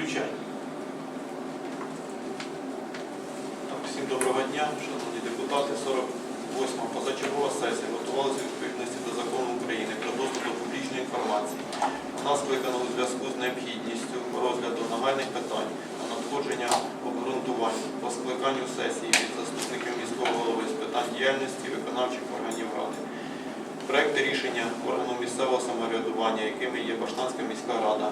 Включай. Так, всім доброго дня, шановні депутати. 48-ма позачергова сесія готувалася відповідності до закону України про доступ до публічної інформації. Вона скликана у зв'язку з необхідністю розгляду нагальних питань та надходження обґрунтувань по скликанню сесії від заступників міського голови з питань діяльності виконавчих органів ради. Проекти рішення органу місцевого самоврядування, якими є Баштанська міська рада,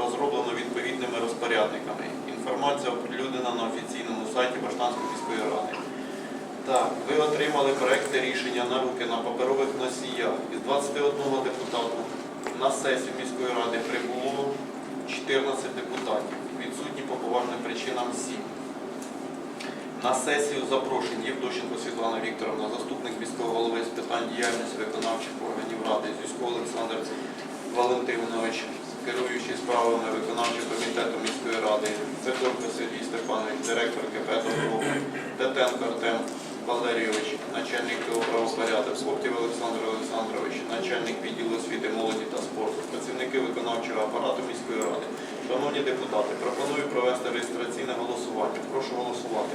розроблено відповідними розпорядниками. Інформація оприлюднена на офіційному сайті Баштанської міської ради. Так, ви отримали проекти рішення на руки на паперових носіях. Із 21 депутата на сесію міської ради прибуло 14 депутатів. Відсутні по поважним причинам 7. На сесію запрошені Євдощенко Світлана Вікторовна, заступник міського голови з питань діяльності виконавчих органів ради, Зюсько Олександр Валентинович, керуючий справами виконавчого комітету міської ради, Федорко Сергій Степанович, директор КП «Добро», Тетенко Артем Валерійович, начальник правопорядок, Коптів Олександр Олександрович, начальник відділу освіти, молоді та спорту, працівники виконавчого апарату міської ради. Шановні депутати, пропоную провести реєстраційне голосування. Прошу голосувати.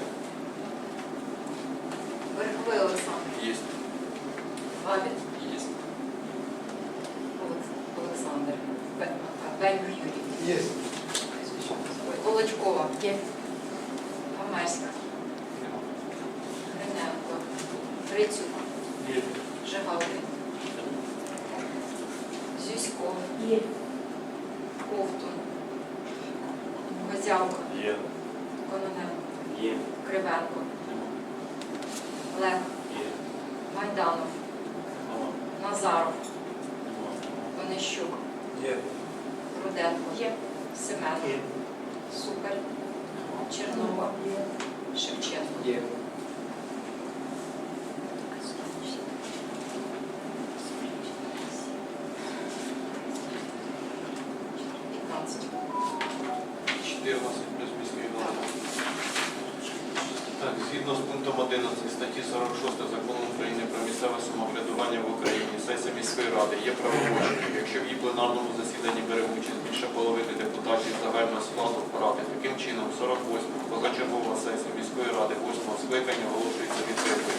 Верховий Олександр. Є. Бабін Є. Олекс- Олександр. Бе- Бенюк Юрій. Є. Волочкова. Є. Гамерська. Гриненко. Грицюк. Є. Жигалкин. Зюсько. Є. Ковтун. Козявка. Є. Кононенко. Є. Кривенко. Лех. Є. Майданов. Назаров. Онищук. Є. Руденко. Є. Семенов. Супер. Чернова. Шевченко. Є. П'ятнадцять. 14 плюс міський голова. Так, згідно з пунктом 11 статті 46 закону України про місцеве самоврядування в Україні, сесія міської ради є правомочною, якщо в її пленарному засіданні бере участь більше половини депутатів загального складу ради. Таким чином, 48 позачергова сесія міської ради 8 скликання оголошується відкритою.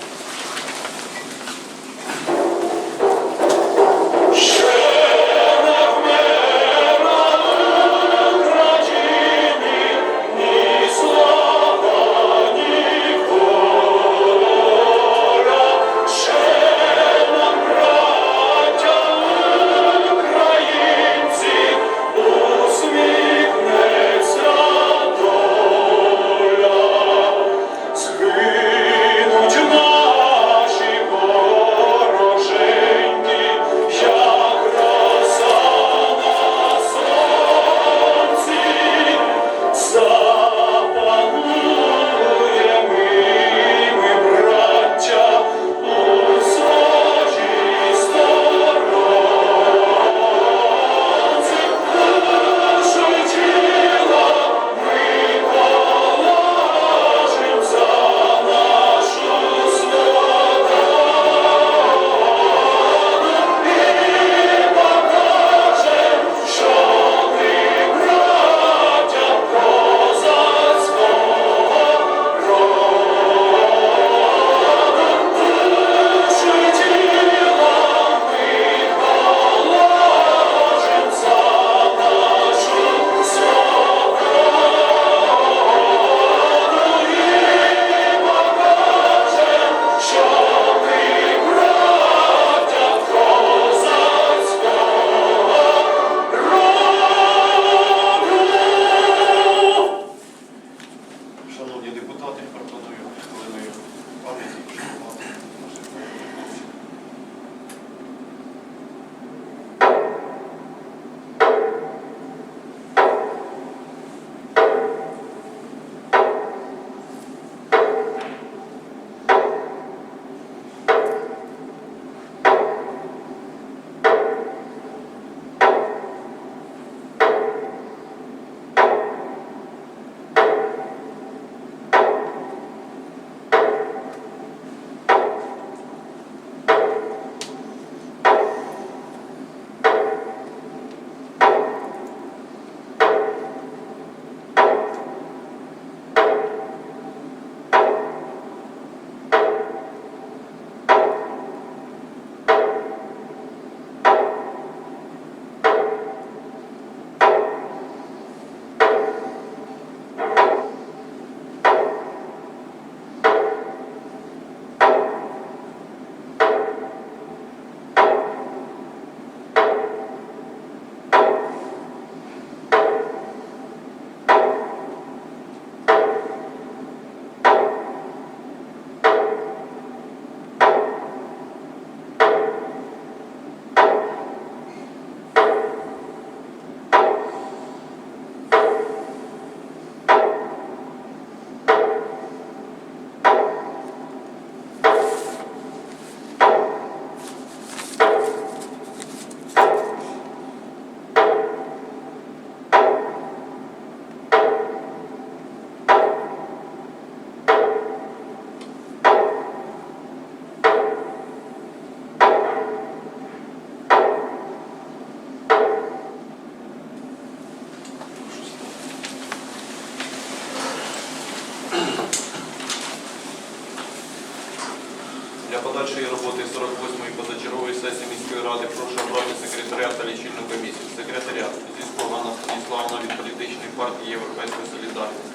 Подальшої роботи 48-ї позачергової сесії міської ради прошу обрати секретаріат та лічильну комісію. Секретаріат Зісько Ганна Станіславовна від політичної партії Європейська Солідарність.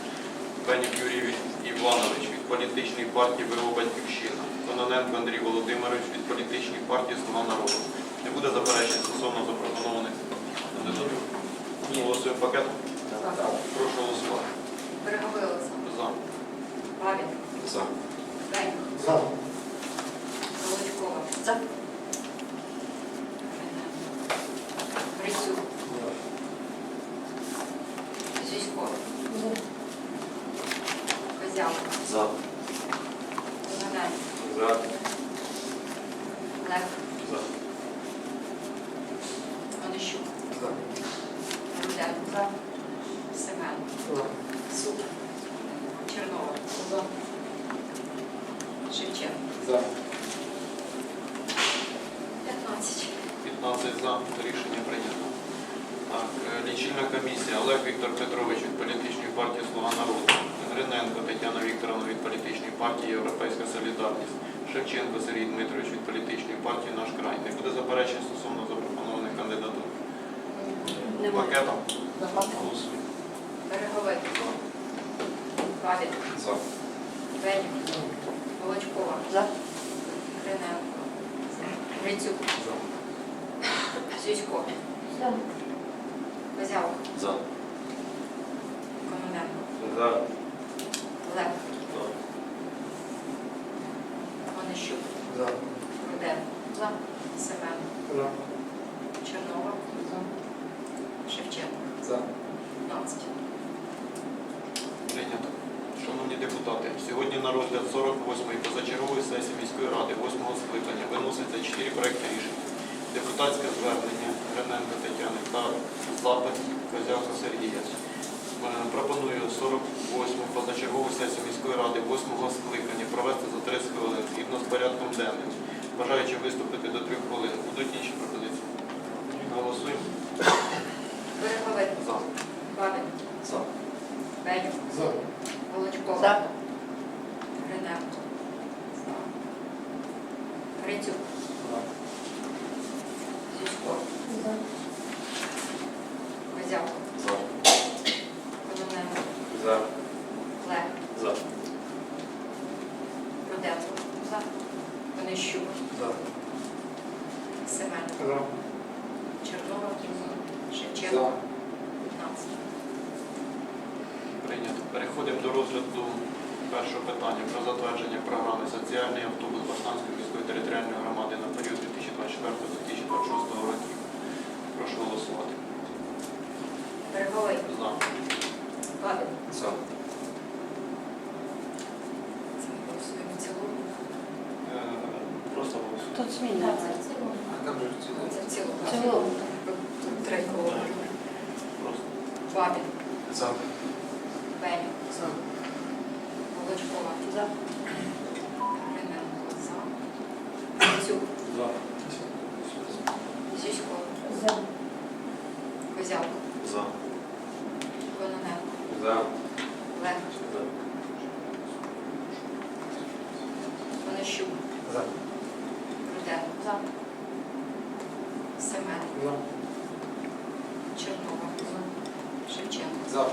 Бенюк Юрій Іванович від політичної партії ВО Батьківщина. Кононенко Андрій Володимирович від політичної партії Слуга народу. Не буде заперечень стосовно запропонованих кандидатур. Голосуємо пакетом. Прошу голосувати. Береговий Олександр. За. Бабін. За. Бенюк. За. За. Грицюк. Зюсько. Козявка. За. Кононенко. За. Лев. За. Онищук. За. Руденко. Семен. Сук. Чернова. Шевченко. За. 15. 15 за. Рішення прийнято. Так, е, лічильна комісія. Олег Віктор Петрович від політичної партії Слуга народу. Гриненко Тетяна Вікторовна від політичної партії Європейська Солідарність. Шевченко Сергій Дмитрович від політичної партії Наш край. Не буде заперечень стосовно запропонованих кандидатур. Пакетом. Голосуємо. Береговий. Бабін. За. Бенюк. Волочкова. Гриненко. Грицюк. Зюсько. Козявка. За. Кононенко. За. Лев. Онищук. За. Руденко. Семен. За. Чернова. Шевченко. За. 15. Прийнято. Шановні депутати, сьогодні на розгляд 48-ї позачергової сесії міської ради 8-го скликання виноситься 4 проекти рішень. Депутатське звернення Гриненко Тетяни та запит Козявка Сергія. Е, Пропоную 48-му позачергову сесію міської ради 8-го скликання провести за 30 хвилин згідно з порядком денним. Бажаючи виступити до 3 хвилин. Будуть інші пропозиції? Голосуємо. Береговий. За. Бабин. За. Бенюк. За. Волочкова. Гриненко. Грицюк. Зюсько. Козявка. За. Кононенко. За. Лев. За. Руденко. Онищук. За. Семен. За. Чернова. Шевченко. 15. Прийнято. Переходимо до розгляду першого питання про затвердження програми соціальний автобус Баштанської міської територіальної громади на період 2024-2026 років. Прошу голосувати. Береговий. За. Бабін. За. Це ми голосуємо в цілому. Е, Просто голосуємо. Тут змінюється. А там же в цілому. Це в. Цілому. Просто. Бабін. За. Бенюк. За. Волочкова. За. Гриненко. За. Грицюк. За. Зюсько. За. Козявка. За. Кононенко. За. Лев. Онищук. За. Руденко. За. Семен. За. Чернова. Шевченко. За.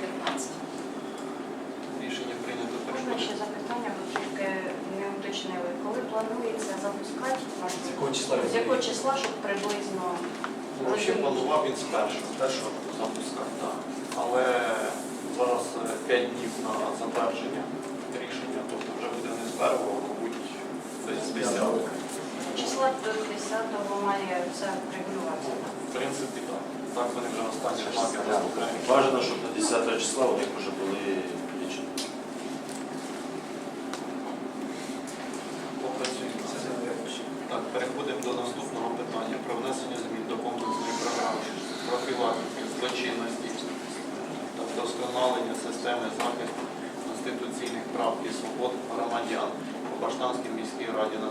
15. Рішення прийнято. Можна ще запитання, бо тільки не уточнили. Коли планується запускати? З якого числа? З якого числа, щоб приблизно Ну, Взагалі планував він з першого, першого запускати, так. Але зараз 5 днів на затвердження рішення, тобто вже буде не з першого, а мабуть, десь з 10-го. Числа до 10-го має все регулюватися? В принципі, так. Так вони вже останні етапі розробляють. Бажано, щоб до 10 числа у них вже були лічені. Попрацюємо. Так, переходимо до наступного питання про внесення змін до комплексної програми профілактики злочинності та вдосконалення системи захисту конституційних прав і свобод громадян у Баштанській міській раді на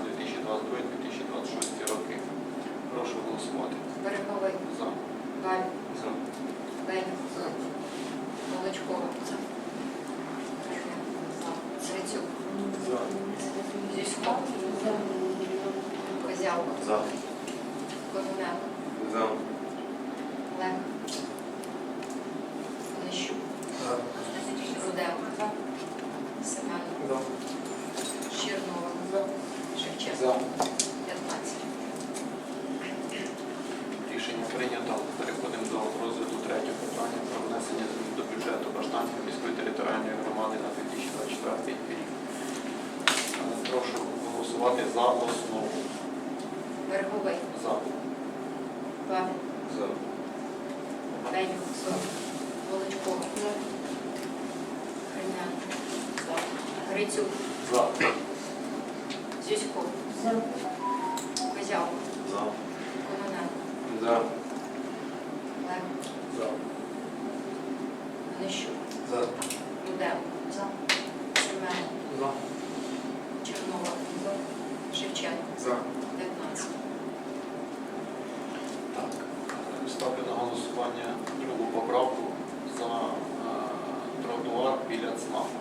Голосувати. Береговий. За. Бабін. За. Бенюк. Волочкова. Гриненко. За. Грицюк. За. Зюсько. Козявко, За. Кононенко, За. Лех, Онищук, За. Руденко, Семенов, Чернова, Шевченко. За. 15. Рішення прийнято. Переходимо до розгляду третього питання про внесення змін до бюджету Баштанської міської територіальної громади на 2024 рік. Е, Прошу голосувати за основу. Верховий. За. Бабін, За. Бенюк, Волочкова, За. Грицюк, За. Зюсько, За. Козяв. За. Кононенко, За. Лех, За. Онищук, За. Руденко, Семенов, За. Чернова, Шевченко, За. 15. Так. Е, Ставлю на голосування другу поправку за е, тротуар біля ЦНАПу.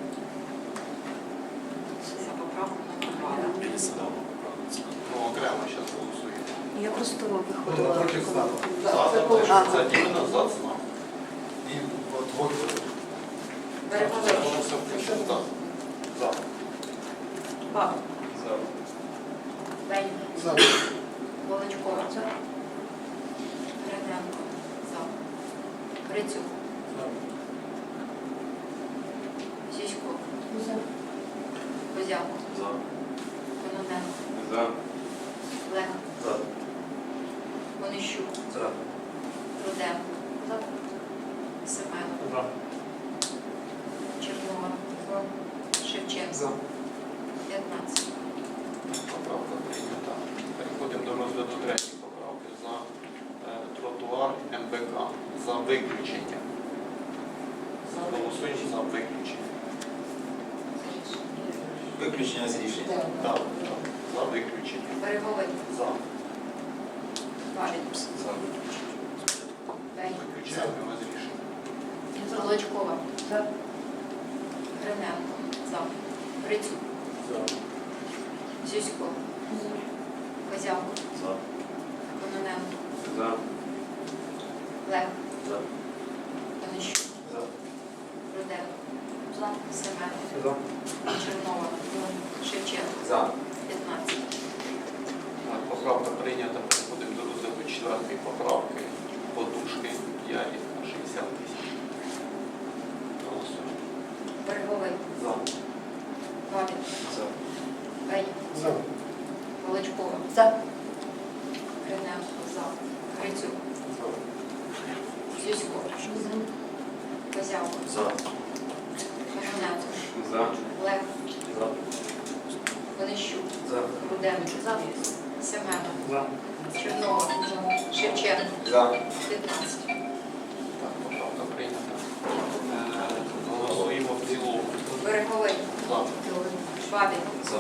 За поправку номер 2. Біля села. Ну, окремо зараз голосуємо. Я просто виходила. напротив ЦНАПу. За, за, те, що це іменно за ЦНАП. І от вот. Воно все включено. Так. За. Ба. За. Бенюк, За. Волочкова, Гриненко, за. Грицюк, Зюсько, Козявко, За. Кононенко, За. Лех, За. Онищук, За. Руденко, Семенов, За. Чернова, Шевченко, За. 15. Поправка прийнята. Переходимо до розгляду третьої поправки за е, тротуар МБК. За виключення. Голосуємо за виключення. Виключення з рішення. Так, за виключення. Береговий, За. Бабін, За. Бенюк, Виключаємо з рішення. Волочкова, Гриненко, за. Грицюк, Сюсько. Козявко, За. Кононенко, За. Лех, За. Онищук, За. Руденко, Семенов, За. Чернова, Шевченко, За. 15. Так, Поправка прийнята. Переходимо до розгляду четвертої поправки. Подушки Ярі на 60 тисяч. Голосуємо. Береговий, За. Бабін, За. Бенюк, За. Волочкова, За. Гриненко, за. Грицюк, Зюсько, Козявко, За. Кононенко, За. Лех, За. Онищук, За. Руденко, Семенов, За. Чернова, Шевченко, За. 15. Так, поправка прийнята. Е, Голосуємо в цілому. Береговий, За. Бабін, За.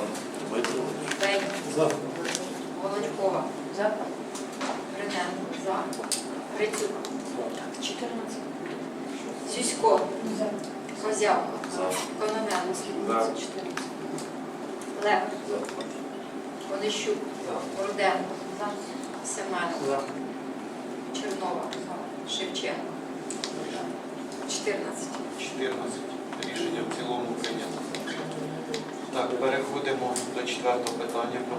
Бенюк, За. Володькова, За. Гриненко, за. Грицюк, 14. Зюсько, Козявко, За. Кононенко, За. 14. Лев, Онищук, За. Руденко, Семенов, Чернова, Шевченко, 14. 14. Рішення в цілому прийнято. Так, переходимо до четвертого питання про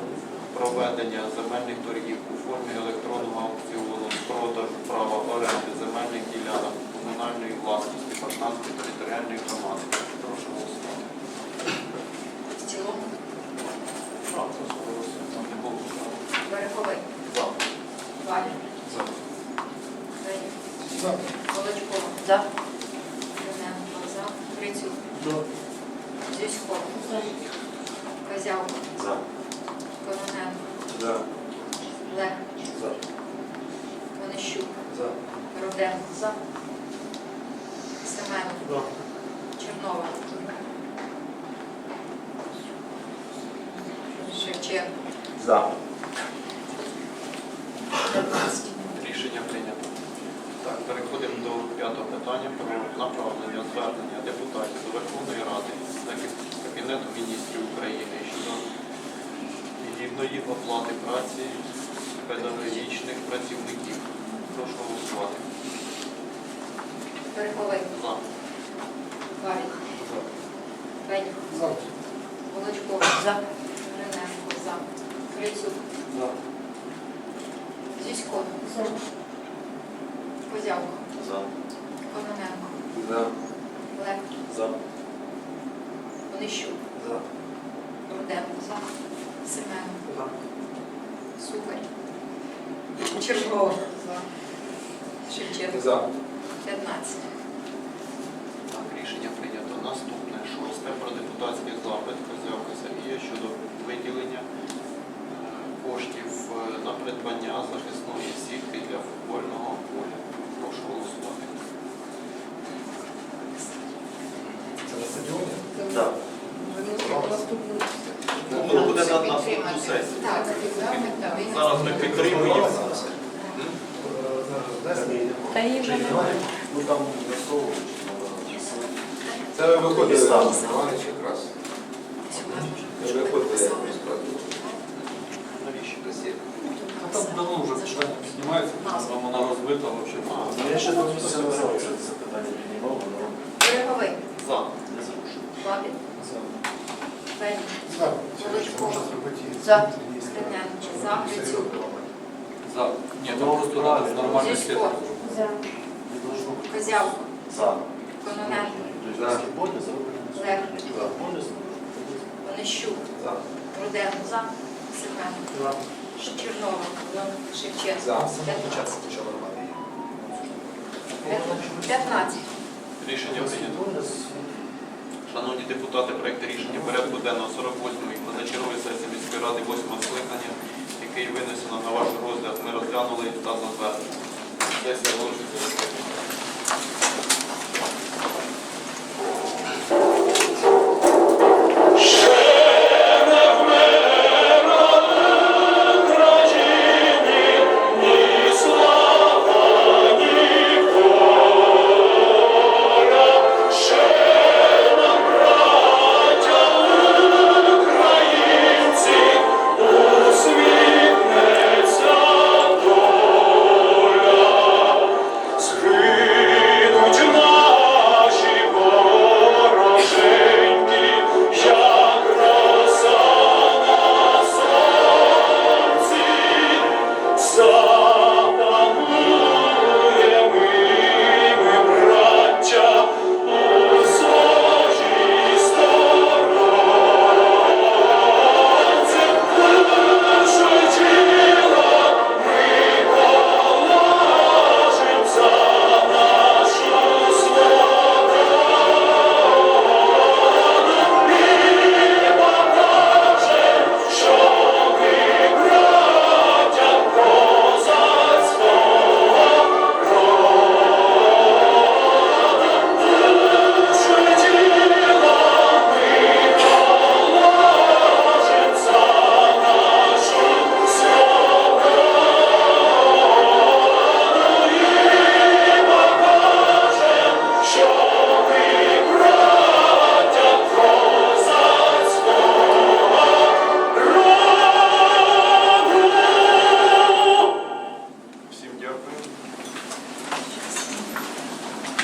проведення земельних торгів у формі електронного аукціону продажу права оренди земельних ділянок комунальної власності Пашнанської територіальної громади. Прошу голосувати. В цілому Так, просто голосуємо. Там не було. Береговий, За. Валін, За. За. Володькова, За. Гриненко, за. Грицюк, За. Зюсько, Козявко, За. Кононенко, За. Лех, За. Онищук, За. Руденко, за. За. Чернова, Шевченко, За. 15. Рішення прийнято. Так, переходимо до п'ятого питання про направлення звернення депутатів до Верховної Ради та Кабінету міністрів України щодо її гідної оплати праці педагогічних працівників. Прошу голосувати. Береговий. За. Бабік. Бенюк. За. Волочко. За. Гриненко. За. Грицюк. Зісько. Козявко. За. Кононенко. За. Лев. За. Онищук. За. Руденко. За. Семен. За. Сухарь. Чернова. За. Шевченко. За. 15. Так, рішення прийнято. Наступне шосте про депутатський запит Козявка Сергія щодо виділення е, коштів е, на придбання захисної сітки для футбольного поля. Прошу голосувати. Це на стадіоні? Так. Ну, буде на наступну сесію. Так, так. Зараз ми підтримуємо. Та її вже немає. Ну. Це ви виходили, Міста. Іванович, якраз. Ви виходили якось Навіщо? Там давно вже питання піднімається, там вона розбита взагалі. Ну, Я ще до місця не знаю, що це питання піднімав, воно Береговий. За. не зрушено. Бабік. Бенюк. За. Волочко. За. Гриненко. За. Грицюк. За. Ні, там просто нормальний слід. Зісько. За. Не должно бути. Козявко. За. Кононенко. Тобто баскетбольне зроблено. Лев. Футбольне Онищук. За. Руденко. За. Семен. За. Чернова. Шевченко. За. 15. Хоча нормально. 15. Рішення прийнято. Шановні депутати, проєкт рішення порядку денного 48-ї позачергової сесії міської ради 8 скликання, який винесено на ваш розгляд, ми розглянули та затвердили. Сесія закритою.